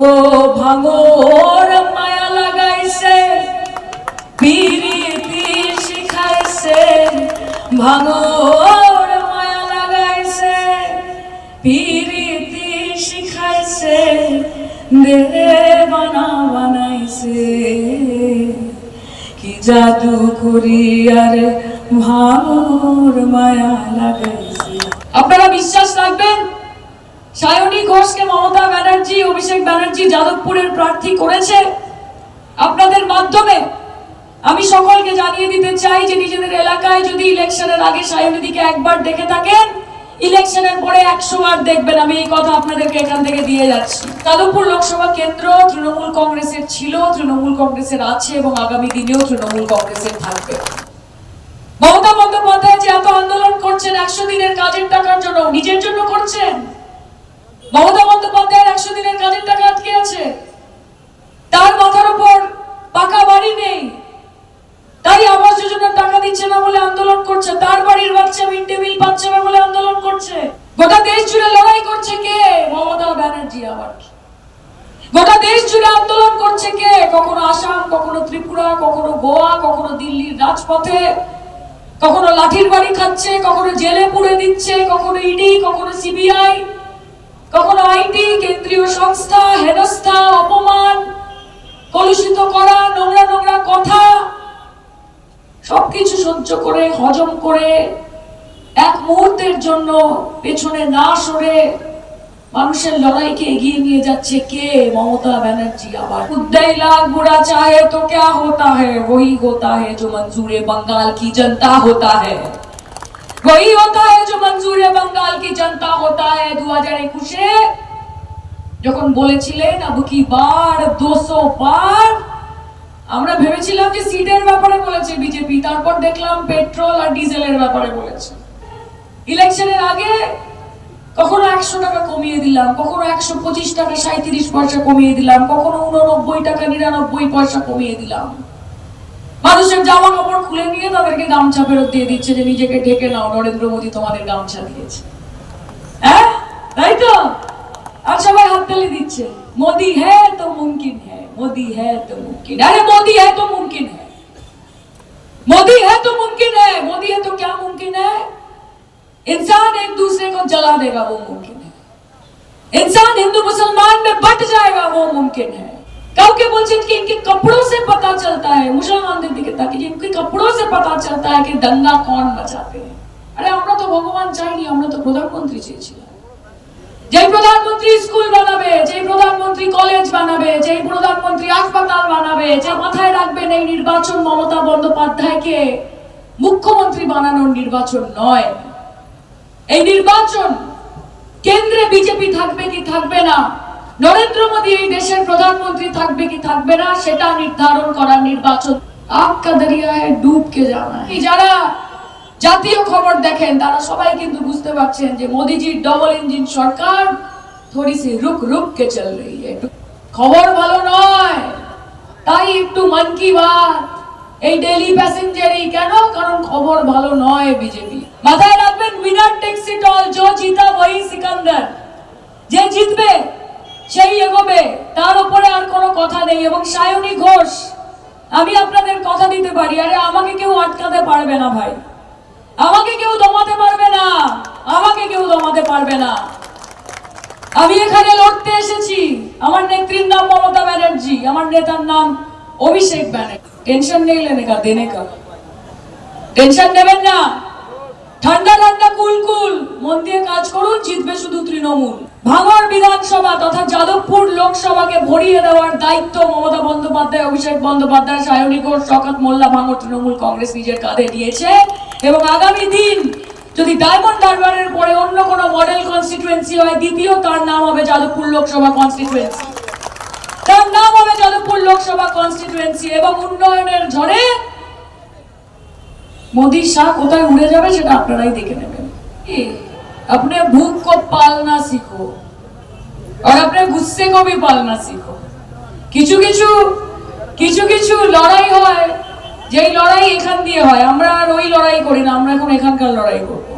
ও ভাঙর মায়া লাগাইছে পিরিতি শিখাইছে, ভাঙর মায়া লাগাইছে পিরিতি শিখাইছে, দেবানা বানাইছে। কি জাদু করি আর ভাঙর মায়া লাগাইছে। আপনারা বিশ্বাস রাখবেন ঘোষকে মমতা ব্যানার্জি, অভিষেক ব্যানার্জি যাদবপুরের প্রার্থী করেছে। আপনাদের মাধ্যমে আমি সকলকে জানিয়ে দিতে চাই যে নিজেদের এলাকায় যদি ইলেকশনের আগে সায়নীদিকে একবার দেখে থাকেন, ইলেকশনের পরে একশো বার দেখবেন। আমি এই কথা আপনাদেরকে এখান থেকে দিয়ে যাচ্ছি। যাদবপুর লোকসভা কেন্দ্র তৃণমূল কংগ্রেসের ছিল, তৃণমূল কংগ্রেসের আছে এবং আগামী দিনেও তৃণমূল কংগ্রেসের থাকবে। মমতা বন্দ্যোপাধ্যায় যে এত আন্দোলন করছেন, একশো দিনের কাজের টাকার জন্য নিজের জন্য করছেন মমতা বন্দ্যোপাধ্যায়ের একশো দিনের কাজের টাকা আটকে আছে? তার মাথার উপর পাকা বাড়ি নেই। তাই আবাস যোজনার টাকা দিচ্ছে না বলে আন্দোলন করছে। তার বাড়ির বাচ্চা মিড ডে মিল পাচ্ছে না বলে আন্দোলন করছে। গোটা দেশ জুড়ে লড়াই করছে কে? মমতা ব্যানার্জি আবার। গোটা দেশ জুড়ে আন্দোলন করছে কে? কখনো আসাম, কখনো ত্রিপুরা, কখনো গোয়া, কখনো দিল্লির রাজপথে। কখনো লাঠির বাড়ি খাচ্ছে, কখনো জেলে পুড়ে দিচ্ছে, কখনো ইডি, কখনো সিবিআই। কখনো আইটি কেন্দ্রীয় সংস্থা, হেনস্থা, অপমান, কলুষিত করা, নোংরা নোংরা কথা, সবকিছু সহ্য করে, হজম করে, এক মুহূর্তের জন্য পেছনে না সরে মানুষের লড়াইকে এগিয়ে নিয়ে যাচ্ছে কে? মমতা ব্যানার্জি আবার। উদ্দাইলা চাহে তো ক্যা হতা ওই হতা হ্যাঁ জো মঞ্জুরে বঙ্গাল কি জনতা হতা হ্যাঁ वही होता है जो मंजूर बंगाल की जनता होता है দু হাজার একুশে যখন বলেছিলেন আবু কি বার দুশো পার আমরা ভেবেছিলাম যে সিটের ব্যাপারে বলেছে বিজেপি তারপর দেখলাম পেট্রোল আর ডিজেলের ব্যাপারে বলেছে ইলেকশনের আগে কখনো একশো টাকা কমিয়ে দিলাম কখনো একশো পঁচিশ টাকা সাঁত্রিশ পয়সা কমিয়ে দিলাম কখনো উননব্বই টাকা নিরানব্বই পয়সা কমিয়ে দিলাম মানুষের জামা কাপড় খুলে নিয়ে তাদেরকে গামছা ফেরত দিয়ে দিচ্ছে যে নিজেকে ঢেকে নাও নরেন্দ্র মোদী তোমাদের গামছা দিয়েছে হ্যাঁ তাই তো আর সবাই হাততালি দিচ্ছে মোদি হ্যাঁ তো মুমকিন হ্যাঁ মোদি হ্যাঁ তো মুমকিন আরে মোদি হ্যাঁ তো মুমকিন হ্যাঁ मोदी है तो मुमकिन है मोदी है तो क्या मुमकिन है इंसान एक दूसरे को जला देगा वो मुमकिन है इंसान हिंदू मुसलमान में बट जाएगा वो मुमकिन है কাউকে বলছেন কি इनके कपड़ों से पता चलता है মুসলমানদের দিকে তাকিয়ে इनके कपड़ों से पता चलता है कि दंगा कौन मचाते हैं আরে আমরা তো ভগবান চাইনি আমরা তো প্রধানমন্ত্রী চেয়েছিলাম যেই প্রধানমন্ত্রী স্কুল বানাবে যেই প্রধানমন্ত্রী কলেজ বানাবে যেই প্রধানমন্ত্রী হাসপাতাল বানাবে যে মাথায় রাখবেন এই নির্বাচন মমতা বন্দ্যোপাধ্যায়কে মুখ্যমন্ত্রী বানানোর নির্বাচন নয় এই নির্বাচন কেন্দ্রে বিজেপি থাকবে কি থাকবে না নরেন্দ্র মোদী এই দেশের প্রধানমন্ত্রী থাকবে কি থাকবে না, সেটা নির্ধারণ করার নির্বাচন আপকা দরিয়া হ্যায় ডুব কে জানা যারা জাতীয় খবর দেখেন, তারা সবাই কিন্তু বুঝতে পারছেন যে মোদিজির ডবল ইঞ্জিন সরকার থোড়ি সি রুক রুক কে চল है খবর ভালো নয়, তাই একটু মন কি বাত, এই ডেলি প্যাসেঞ্জারই কেন? কারণ খবর ভালো নয় বিজেপি। মাথায় রাখবেন উইনার টেক্স ইট অল জো জিতা ওই সিকান্দার। যে জিতবে সেই এগোবে তার উপরে আর কোনো কথা নেই এবং সায়নী ঘোষ, আমি আপনাদের কথা দিতে পারি। আরে, আমাকে কেউ আটকাতে পারবে না ভাই। আমাকে কেউ দমাতে পারবে না। আমাকে কেউ দমাতে পারবে না। আমি এখানে লড়তে এসেছি। আমার নেত্রীর নাম মমতা ব্যানার্জি। আমার নেতার নাম অভিষেক ব্যানার্জি। টেনশন নেই লেনে কা দেনে টেনশন নেবেন না। ঠান্ডা ঠান্ডা কুল কুল মন দিয়ে কাজ করুন, জিতবে শুধু তৃণমূল। ভাঙর বিধানসভা তথা যাদবপুর লোকসভাকে ভরিয়ে দেওয়ার দায়িত্ব মমতা বন্দ্যোপাধ্যায়, অভিষেক বন্দ্যোপাধ্যায়, সায়নী ঘোষ শকাত মোল্লা, ভাঙর তৃণমূল কংগ্রেস নিজের কাঁধে দিয়েছে এবং আগামী দিন যদি ডায়মন্ড হারবারের পরে অন্য কোনো মডেল কনস্টিটুয়েন্সি হয়, দ্বিতীয় তার নাম হবে যাদবপুর লোকসভা কনস্টিটুয়েন্সি তার নাম হবে যাদবপুর লোকসভা কনস্টিটুয়েন্সি এবং উন্নয়নের ঝড়ে মোদী শাহ কোথায় উড়ে যাবে সেটা আপনারাই দেখে নেবেন। अपने भूख को पालना सीखो और अपने गुस्से को भी पालना सीखो কিছু কিছু কিছু কিছু লড়াই হয় যেই লড়াই এখান দিয়ে হয় আমরা আর ওই লড়াই করি না আমরা এখন এখানকার লড়াই করি